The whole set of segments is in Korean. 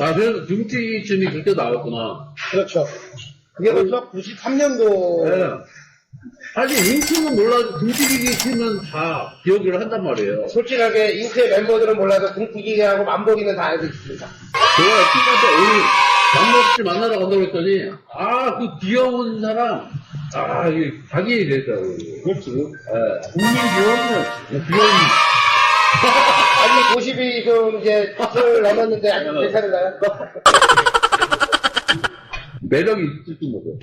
아, 그래서 등치쯤이 그때 나왔구나. 그렇죠. 그게 벌써 93년도. 네. 사실 윙크는 몰라도 등치기기 팀은 다 기억을 한단 말이에요. 솔직하게 잉크의 멤버들은 몰라도 등기기하고 만보기는 다 알고 있습니다. 제가 팀한테 오늘 맘먹지 만나러 간다고 했더니, 아, 그 귀여운 사람, 아, 이게 자기 되더라고요. 그렇지. 예. 국민 기업은 귀여운, 아직 90이 좀 이제 을 넘었는데 아직 괜찮은가요? 매력이 있을지 모르요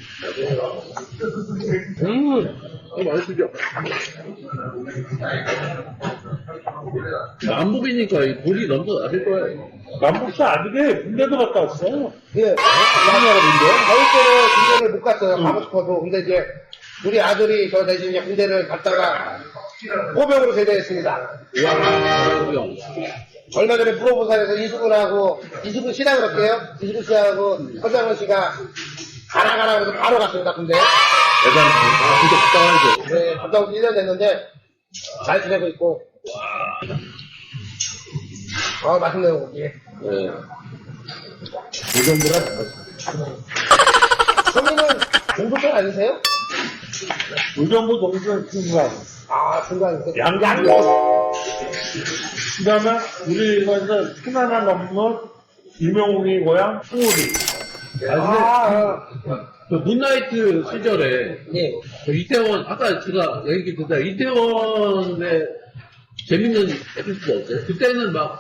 음, 어, 맛있죠? 안복이니까 이 돌이 넘쳐 나실 거예요. 남북사 아들이 군대도 갔다 왔어. 예. 군대. 어릴 때는 군대를 못 갔어요. 가고 싶어도. 근데 이제 우리 아들이 저 대신 이제 군대를 갔다가 포병으로 제대했습니다. 와, 형. 얼마 전에 프로보살에서 이수근하고 이수근 씨라 그럴게요. 이수근 씨하고 서장훈 씨가 가라 가라 해서 바로 갔습니다. 군대. 대단, 아, 진짜 갔다 와야죠. 네, 갔다 온지 1년 됐는데 잘 지내고 있고. 아, 맛있네요, 고기. 예. 형님은 공부생 아니세요? 의정부 동생 친구가. 아, 중간이세요? 양양. 그 다음에 우리 이거에서 하나 넘는 유명웅이 고향 수우리. 아, 아, 그 문나이트 시절에, 예. 그 이태원, 아까 제가 얘기 듣다 이태원에 재밌는 에피소드 없어요? 그때는 막,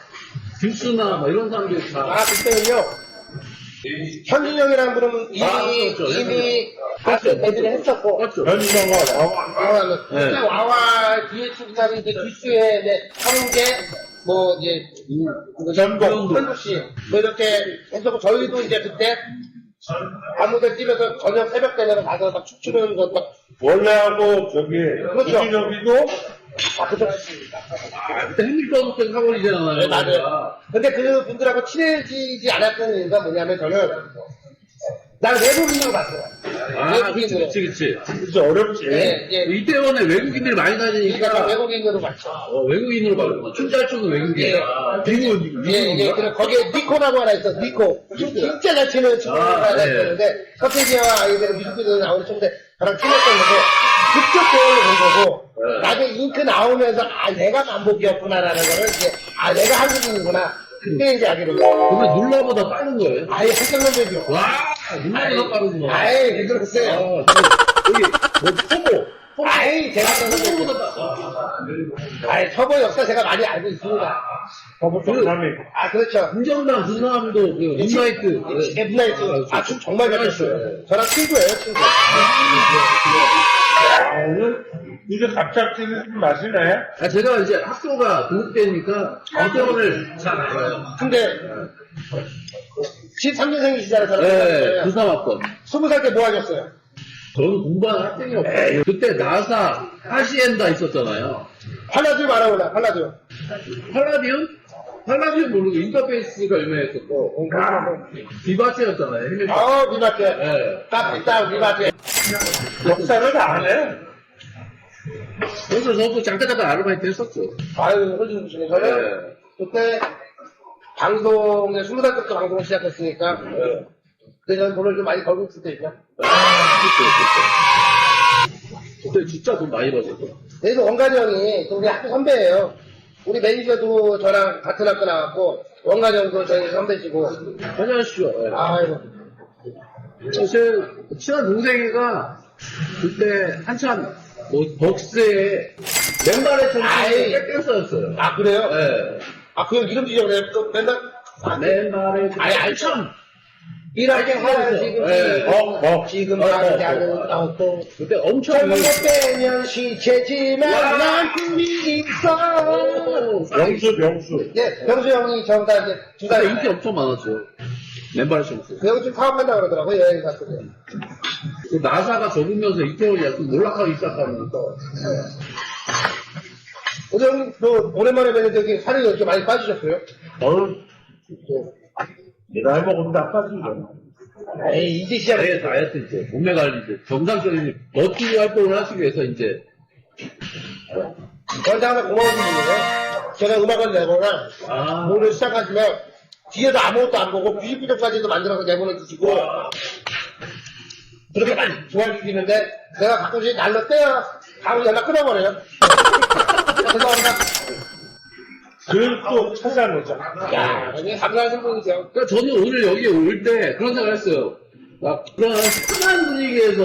듀스나 막 이런 사람들이 다, 아, 그때는요. 현진영이라는 분은 이미, 아, 그렇죠. 이미 배들을 했었고, 맞죠? 현정아 나와. 와와는 네. 그때 와와 뒤에 출사이 이제 듀스의 이제 형제, 뭐 이제 그 전동. 현주 씨, 뭐 이렇게 했었고 저희도 이제 그때 아무데 뛰면서 저녁 새벽 되면 가서 막 춤추는 것 막, 원래하고 저기 그렇죠. 이진혁이도 아. 아, 해밀턴 호텔 사거리잖아요. 네, 맞아요. 근데 그 분들하고 친해지지 않았던 이유가 뭐냐면 저는 난 외국인으로 봤어요. 아, 그치, 외국인으로. 그치, 그치. 진짜 어렵지. 예, 예. 이태원에 외국인들이 많이 그러니까 다니니까, 외국인으로 봤죠. 어, 외국인으로 봐요. 춤잘 추는 외국인이야. 미국, 예, 예, 미국. 그래, 거기에 니코라고 하나 있어, 니코. 진짜 잘 치는 친구가 아, 하나 네. 있었는데, 서태지와 아이들은 뮤직비디오 나오는 친구인데, 저랑 친했었는데, 그쪽 배우를 본 거고, 네. 나중에 잉크 나오면서, 아, 내가 만복이었구나라는 거를 이제, 아, 내가 한국인이구나. 그때 이제 알게 된 거예요. 그러면 눌러보다 빠른 거예요. 아예 한국놈들이요. 와, 눌러보다 빠르구나. 아이, 왜 그러세요? 아, 여기, 뭐, 초보. 아이, 제가 빠 아이, 서버 역사 제가 많이 알고 있습니다. 거부터 그-. 아, 그렇죠. 김정남 그 사람도 그 문나이트. 에브나이트. 아, 춤 정말 잘 췄어요. 저랑 친구예요, 친구. 아, 오늘 이제 갑작스러운 맛이네. 아, 제가 이제 학교가 동국대니까 이태원을 잘 알아요. 근데 13년생이시잖아요, 저랑. 네, 부사학번. 20살 때 뭐 하셨어요? 저는 공부하는 학생이었고 그때 나사 하시엔다 있었잖아요. 팔라디움 알아보나, 팔라디움. 팔라디움? 팔라디움 모르고 인터페이스가 유명했었고 비바체였잖아요. 해밀턴. 아, 미마트. 네. 딱, 딱, 미마트. 역사를 안 해. 그래서 저도 잠깐 잠깐 아르바이트 했었죠. 아유, 홀리시네. 저는 네. 그때 방송에 20살 때부터 방송을 시작했으니까, 네. 그때 저는 돈을 좀 많이 벌고 있을 때있죠 아, 그때, 그때. 그때 진짜 돈 많이 벌었어. 그래서 형이 또 우리 학교 선배예요. 우리 매니저도 저랑 같은 학교 나왔고, 형도 저희 선배시고, 안녕하시죠. 네. 아이고. 제 친한 동생이가 그때 한참 뭐 벅스에 맨발의 아이. 청춘이 백댄서였어요. 아, 그래요? 네. 아, 그형 이름 지정해. 그 맨날, 맨발의 아니, 알죠. 일하게 하는 지금, 네. 어, 어. 지금 어, 어, 않은 어. 아웃도. 그때 엄청 거 빼면 시체지만 난 꿈이 있어. 명수, 명수. 예, 병수 형이 저보다 이제 두 살. 인기 엄청 많았죠. 맨발의 청춘. 그 형이 좀 사업한다 그러더라고요, 여행 갔을 때. 그 나사가 적으면서 이태원이 약간 몰락하기 시작하면서 오늘 형님, 또, 오랜만에 뵈는 저기 살이 이렇게 많이 빠지셨어요? 어우, 내가 해먹으면 다 빠지죠. 에이, 이제 시작해. 아예 다이어트 이제 몸매 관리 이제 정상적인 멋진 활동을 하기 위해서 이제 저한테 항상 고마운 분이에요. 제가 음악을 내거나, 아 뭐를 시작하시면, 뒤에도 아무것도 안 보고 뮤직비디오까지도 만들어서 내보내주시고 그렇게 많이 좋아해 주시는데 내가 가끔씩 날로 떼어 바로 연락 끊어버려요. 죄송합니다. 그걸 또 찾아내자. 야, 이게 감사하신 분이죠. 그러니까 저는 오늘 여기 올때 그런 생각을 했어요. 막 그런 편한 분위기에서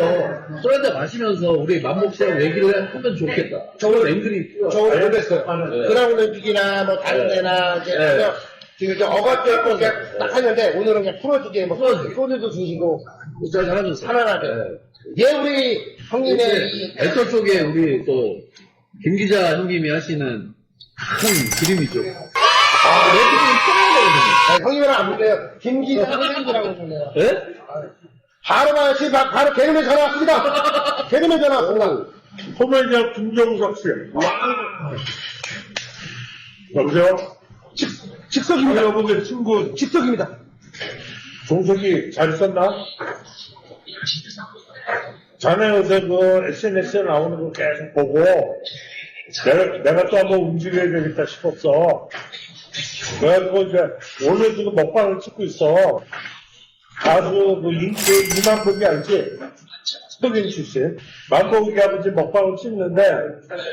술 한잔 마시면서 우리 맘먹시라고 얘기를 하면 좋겠다. 저런 앵글이 있고요. 저 오늘 못했어요. 네. 그라운드빅이나 뭐 다른 데나 이제 네. 지금 이제 어거트 했고 이렇게 딱 했는데 오늘은 그냥 풀어주게 뭐 풀어주게. 소주도 주시고 진짜 잘하면서. 편안하게. 네. 예, 우리 형님의 이 애터 쪽에 우리 또 김 기자 형님이 하시는 큰 그림이죠. 아, 래프팅이 편하거든요. 아, 형님이랑 안 불려요. 김기자 형님이라고 불려요. 예? 바로 가요. 지금 바- 바로 개그맨 전화 왔습니다. 개그맨 전화 왔습니다. 소매자 김종석 씨. 여보세요? 직석입니다. 여보게 친구 직석입니다. 종석이 잘 있었나? 자네 요새 그 SNS에 나오는 거 계속 보고 내가, 내가 또 한번 움직여야 되겠다 싶었어. 그래가지고 이제 오늘 지금 먹방을 찍고 있어. 가수 그 인기 이만복이 알지? 스토킹 출신. 만복이 아버지 먹방을 찍는데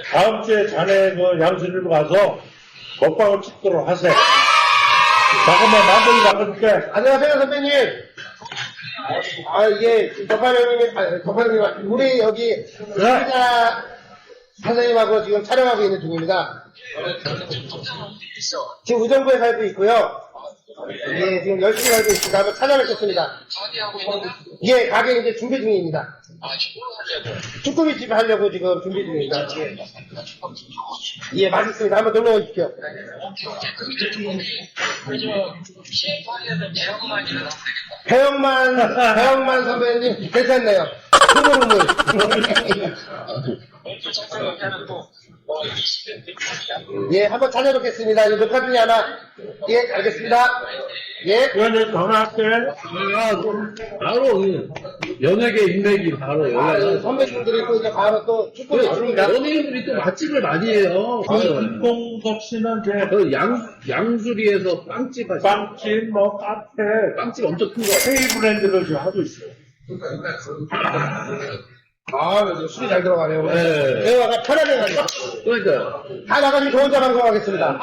다음 주에 자네 그 양수리로 가서 먹방을 찍도록 하세요. 잠깐만 만복이 나가줄게. 안녕하세요, 선배님. 아, 이게, 덕화형님이, 아, 덕화형님, 우리 여기, 기자 선생님하고 지금 촬영하고 있는 중입니다. 지금 의정부에 살고 있고요. 예, 지금 열심히 살고 있습니다. 한번 찾아뵙겠습니다. 예, 가게 이제 준비 중입니다. 쭈꾸미 집 하려고 지금 준비 중입니다. 예, 예 맛있습니다. 한번 놀러 오십시오. 배영만, 배영만 선배님, 괜찮네요. 흐물흐물. 예, 한번 찾아뵙겠습니다. 이제 녹화 중에 하나. 예, 알겠습니다. 예. 그러면 전화할게. 아, 바로 그 연예계 인맥이 바로 아, 연락이 선배님들이 또 이제 바로 또 축구를 있습니다. 연예인들이 또 맛집을 많이 해요. 김동석 씨는 이제 그 양, 양수리에서 빵집 하시 빵집, 뭐 카페, 빵집 엄청 큰 거. K 브랜드를 지금 하고 있어요. 아, 술이 잘 들어가네요. 네. 대화가 편하게 가네요. 그러니까요. 다 나가시면 저 혼자 방송하겠습니다.